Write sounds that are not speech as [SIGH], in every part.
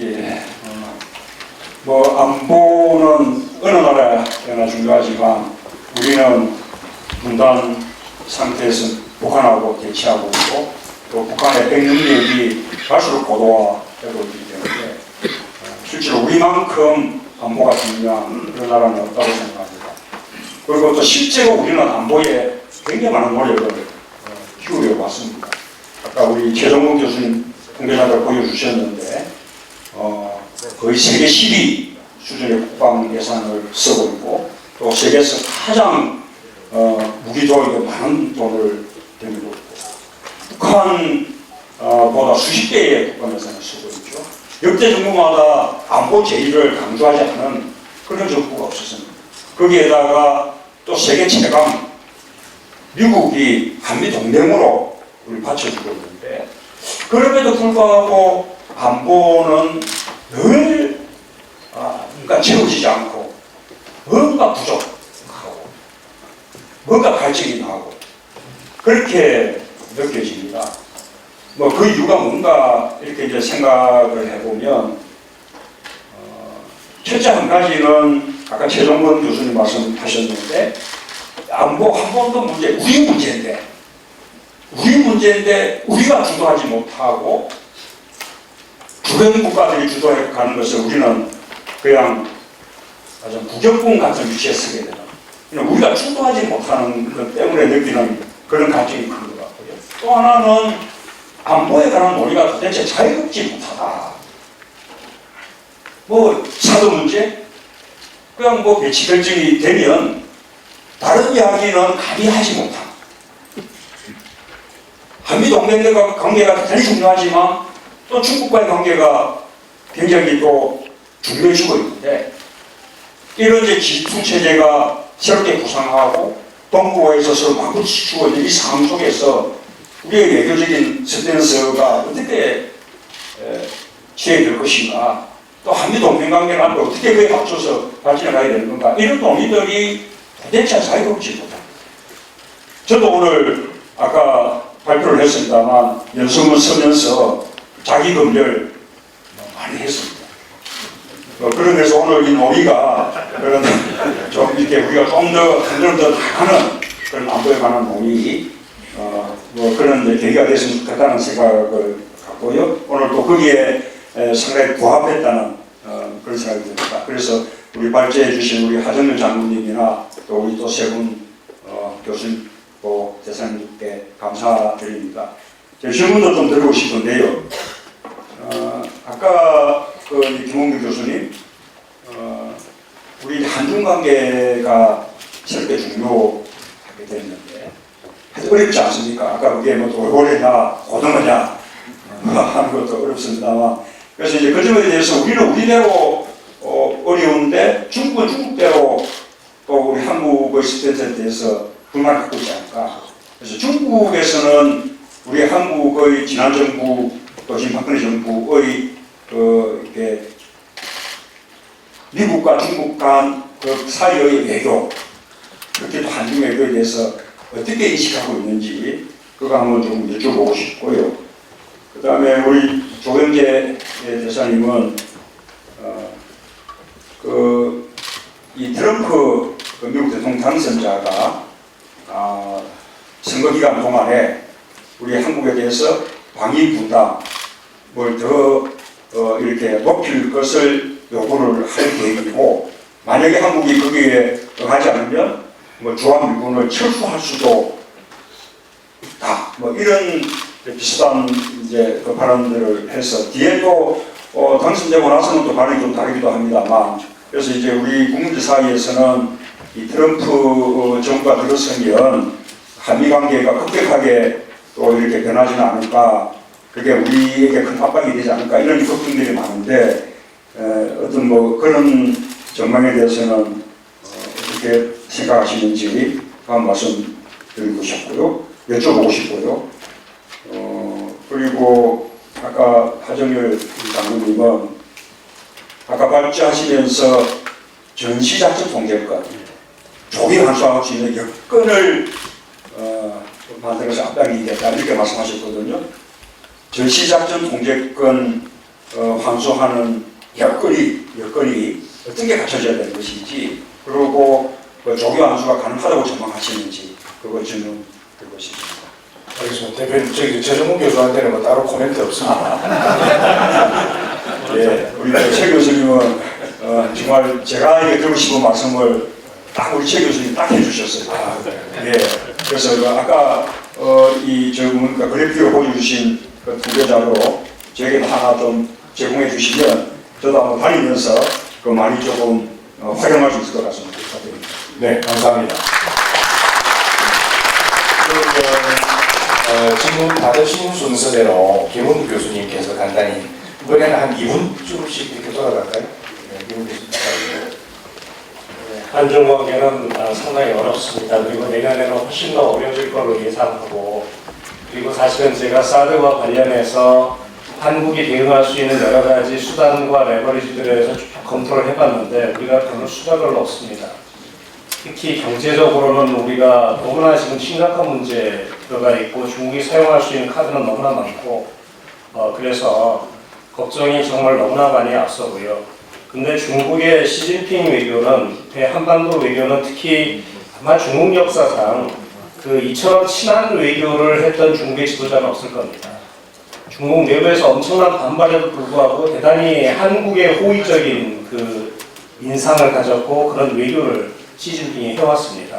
예. 어, 뭐 안보는 어느 나라나 중요하지만 우리는 분단 상태에서 북한하고 대치하고 있고 또 북한의 핵 능력이 갈수록 고도화되고 있기 때문에 어, 실제로 우리만큼 안보가 중요한 그런 나라는 없다고 생각합니다. 그리고 또 실제로 우리는 안보에 굉장히 많은 노력을 어, 기울여 왔습니다. 아까 우리 최정국 교수님 통계자들 보여주셨는데 어, 거의 세계 10위 수준의 국방 예산을 쓰고 있고 또 세계에서 가장 어, 무기 조합에 많은 돈을 들이고 있고 북한보다 수십 배의 국방 예산을 쓰고 있죠. 역대 정부마다 안보 제의를 강조하지 않은 그런 정부가 없었습니다. 거기에다가 또 세계 최강 미국이 한미 동맹으로 우리 받쳐주고 있는데 그럼에도 불구하고 안보는 늘 아, 뭔가 채워지지 않고 뭔가 부족하고 뭔가 갈증이 나고 그렇게 느껴집니다. 뭐 그 이유가 뭔가 이렇게 이제 생각을 해보면 어, 첫째 한 가지는 아까 최종건 교수님 말씀하셨는데 안보 한 번도 문제 우리 문제인데 우리 문제인데 우리가 주도하지 못하고 주변 국가들이 주도해 가는 것을 우리는 그냥 아주 부적분 같은 위치에 서게 되는 우리가 주도하지 못하는 것 때문에 느끼는 그런 감정이 큰 것 같고요. 또 하나는 안보에 관한 논의가 도대체 자유롭지 못하다. 뭐 사도 문제? 그냥 뭐 배치 결정이 되면 다른 이야기는 감히 하지 못함. 한미 동맹과 관계가 대단히 중요하지만 또 중국과의 관계가 굉장히 또 중요해지고 있는데 이런 이제 기술 체제가 새롭게 구상하고 동북아에서 서로 맞붙이고 있는 이 상황 속에서 우리의 외교적인 스탠스가 어떻게 에, 취해질 것인가 또 한미 동맹 관계가 어떻게 그에 맞춰서 발전해 가야 되는 건가 이런 논의들이 도대체 자유롭지 못합니다. 저도 오늘 아까 발표를 했습니다만 연수문 쓰면서 자기 검열 많이 했습니다. 어, 그런 데서 오늘 이 논의가 그런 좀 이렇게 우리가 좀더 흔들어 더 하는 그런 안보에 관한 논의 어, 뭐 그런 계기가 됐으면 좋겠다는 생각을 갖고요. 오늘 또 거기에 에, 상당히 부합했다는 어, 그런 생각이 듭니다. 그래서 우리 발제해 주신 우리 하정일 장군님이나 또 우리 또 세분 어, 교수님 또 대사님께 감사드립니다. 제 질문도 좀 드리고 싶은데요. 어, 아까 그 김홍규 교수님, 어, 우리 한중 관계가 새롭게 중요하게 됐는데 아주 어렵지 않습니까? 아까 그게 뭐 돌고래냐 고등어냐 어, 하는 것도 어렵습니다만 그래서 이제 그 점에 대해서 우리는 우리대로 어, 어려운데 중국은 중국대로 또 우리 한국의 스탠스에 대해서 불만을 갖고 있지 않을까. 그래서 중국에서는 우리 한국의 지난 정부 또 지금 박근혜 정부의 그 이렇게 미국과 중국 간 그 사이의 외교 그렇게 또 한중 외교에 대해서 어떻게 인식하고 있는지 그거 한번 좀 여쭤보고 싶고요. 그 다음에 우리 조영재 대사님은 어, 그이 트럼프 그 미국 대통령 당선자가 아, 선거 기간 동안에 우리 한국에 대해서 방위 부담을 더 어, 이렇게 높일 것을 요구를 할 계획이고 만약에 한국이 거기에 응하지 않으면 뭐 주한미군을 철수할 수도 있다. 뭐 이런 비슷한 이제 그 발언들을 해서 뒤에도 어, 당선되고 나서는 또 발언이 좀 다르기도 합니다만 그래서 이제 우리 국민들 사이에서는 이 트럼프 어, 정부가 들어서면 한미 관계가 급격하게 또 이렇게 변하지는 않을까 그게 우리에게 큰 압박이 되지 않을까 이런 걱정들이 많은데 에, 어떤 뭐 그런 전망에 대해서는 어, 어떻게 생각하시는지 한 말씀 드리고 싶고요 여쭤보고 싶고요 어, 그리고 아까 하정열 장군님은 아까 발제하시면서 전시 작전 통제권 조기 환수할 수 있는 여건을 어, 만들어서 앞당기겠다 이렇게 말씀하셨거든요. 전시작전 통제권 어, 환수하는 여건이 여건이 어떤 게 갖춰져야 되는 것인지 그리고 그 조기 환수가 가능하다고 전망하시는지 그거 질문 듣고 싶습니다. 알겠습니다. 대표님, 저기 최종훈 교수한테는 뭐 따로 코멘트 없습니다. [LAUGHS] 예, 우리 최 교수님은 어, 정말 제가 이게 드리고 싶은 말씀을 딱 우리 최 교수님 딱 해주셨어요. 아, 네. 예, 그래서 그 아까 어, 이저 뭔가 그래픽을 보여주신 그두 계좌로 저에게 하나 좀 제공해 주시면 저도 한번 다니면서 그 많이 조금 어, 활용할 수 있을 것 같습니다. 부탁드립니다. 네, 감사합니다. 그러면 어, 질문 받으신 순서대로 김훈 교수님께서 간단히 이번에는 한 2분쯤씩 이렇게 돌아갈까요? 네, 김훈 교수님. 한중 관계는 아, 상당히 어렵습니다. 그리고 내년에는 훨씬 더 어려질 걸로 예상하고 그리고 사실은 제가 사드와 관련해서 한국이 대응할 수 있는 여러 가지 수단과 레버리지들에 대해서 쭉 검토를 해봤는데 우리가 별로 수가 별로 없습니다. 특히 경제적으로는 우리가 너무나 지금 심각한 문제에 들어가 있고 중국이 사용할 수 있는 카드는 너무나 많고 어, 그래서 걱정이 정말 너무나 많이 앞서고요. 근데 중국의 시진핑 외교는 대한반도 외교는 특히 아마 중국 역사상 그 이처럼 친한 외교를 했던 중국의 지도자는 없을 겁니다. 중국 내부에서 엄청난 반발에도 불구하고 대단히 한국의 호의적인 그 인상을 가졌고 그런 외교를 시진핑이 해왔습니다.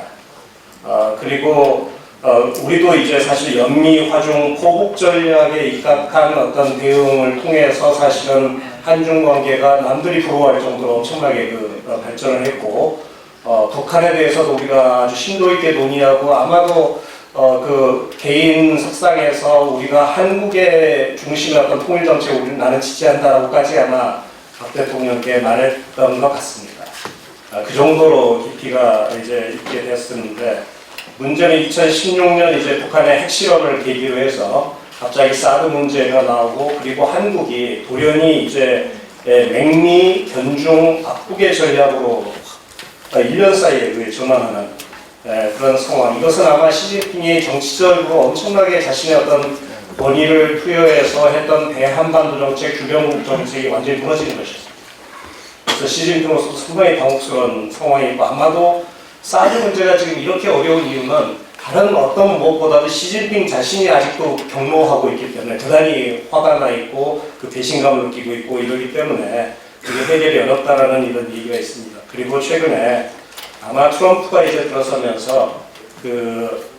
아, 그리고 어, 우리도 이제 사실 연미 화중 포국 전략에 입각한 어떤 대응을 통해서 사실은 한중 관계가 남들이 부러워할 정도로 엄청나게 그 어, 발전을 했고 어, 북한에 대해서도 우리가 아주 심도 있게 논의하고 아마도 어, 그 개인 석상에서 우리가 한국의 중심의 어떤 통일 정책을 우리는 나는 지지한다라고까지 아마 박 대통령께 말했던 것 같습니다. 아, 그 정도로 깊이가 이제 있게 됐었는데 문제는 2016년 이제 북한의 핵실험을 계기로 해서 갑자기 사드 문제가 나오고 그리고 한국이 돌연히 이제 예, 맥미 견중 바꾸게 전략으로 1년 사이에 그게 전환하는 예, 그런 상황. 이것은 아마 시진핑이 정치적으로 엄청나게 자신의 어떤 권위를 투여해서 했던 대한반도 정책, 주변국 정책이 완전히 무너지는 것이었습니다. 그래서 시진핑으로서 상당히 당혹스러운 상황이 있고 아마도 사드 문제가 지금 이렇게 어려운 이유는 다른 어떤 무엇보다도 시진핑 자신이 아직도 경로하고 있기 때문에 대단히 화가 나 있고 그 배신감을 느끼고 있고 이러기 때문에 그게 해결이 어렵다라는 이런 얘기가 있습니다. 그리고 최근에 아마 트럼프가 이제 들어서면서 그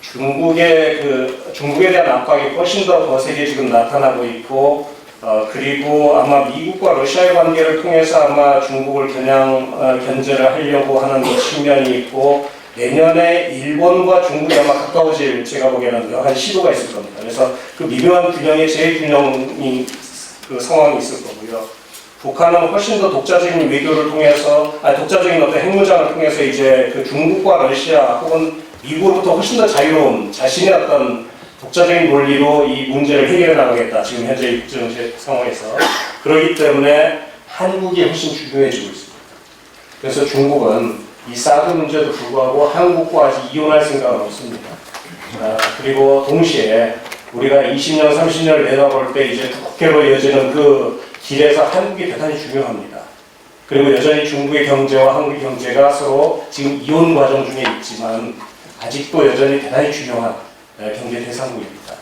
중국의 그 중국에 대한 압박이 훨씬 더 거세게 지금 나타나고 있고 어 그리고 아마 미국과 러시아의 관계를 통해서 아마 중국을 겨냥 어, 견제를 하려고 하는 그 측면이 있고 내년에 일본과 중국이 아마 가까워질 제가 보기에는 여러 가지 시도가 있을 겁니다. 그래서 그 미묘한 균형의 재균형이 그 상황이 있을 거고요. 북한은 훨씬 더 독자적인 외교를 통해서, 아 독자적인 어떤 핵무장을 통해서 이제 그 중국과 러시아 혹은 미국으로부터 훨씬 더 자유로운 자신의 어떤 독자적인 논리로 이 문제를 해결해 나가겠다. 지금 현재 이 국제정세 상황에서. 그렇기 때문에 한국이 훨씬 중요해지고 있습니다. 그래서 중국은 이 사드 문제도 불구하고 한국과 아직 이혼할 생각은 없습니다. 아, 그리고 동시에 우리가 20년, 30년을 내다볼 때 이제 국회로 이어지는 그 길에서 한국이 대단히 중요합니다. 그리고 여전히 중국의 경제와 한국의 경제가 서로 지금 이혼 과정 중에 있지만 아직도 여전히 대단히 중요한 에, 경제 대상국입니다.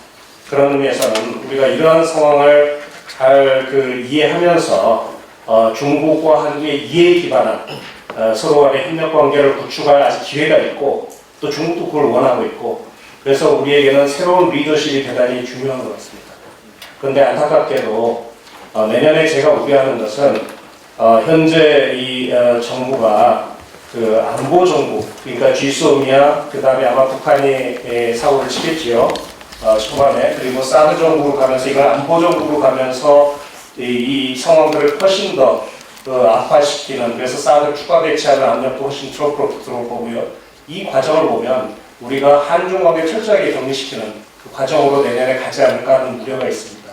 그런 의미에서는 우리가 이러한 상황을 잘 그 이해하면서 어, 중국과 한국의 이해에 기반한 어, 서로 간의 협력 관계를 구축할 아직 기회가 있고 또 중국도 그걸 원하고 있고 그래서 우리에게는 새로운 리더십이 대단히 중요한 것 같습니다. 그런데 안타깝게도 어, 내년에 제가 우려하는 것은 어, 현재 이 어, 정부가 그 안보 정부 그러니까 G소미아 그 다음에 아마 북한이 에, 사고를 치겠지요. 어, 초반에 그리고 사드 정부로 가면서 이걸 안보 정부로 가면서 이, 이 상황들을 훨씬 더 그 악화시키는 그래서 사드 추가 배치하는 압력도 훨씬 들어올 거고요. 이 과정을 보면 우리가 한중 관계 철저하게 정리시키는 그 과정으로 내년에 가지 않을까 하는 우려가 있습니다.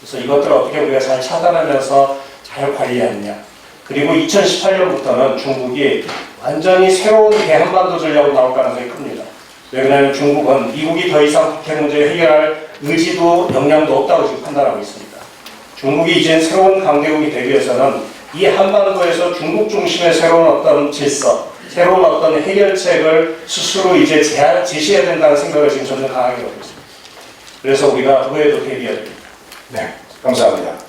그래서 이것들을 어떻게 우리가 잘 차단하면서 잘 관리하느냐. 그리고 2018년부터는 중국이 완전히 새로운 대한반도 전략으로 나올 가능성이 큽니다. 왜 그러냐면 중국은 미국이 더 이상 북핵 문제를 해결할 의지도 역량도 없다고 지금 판단하고 있습니다. 중국이 이제 새로운 강대국이 되기 위해서는 이 한반도에서 중국 중심의 새로운 어떤 질서, 새로운 어떤 해결책을 스스로 이제 제시해야 된다는 생각을 지금 저는 강하게 갖고 있습니다. 그래서 우리가 그거에도 대비해야 됩니다. 네, 감사합니다.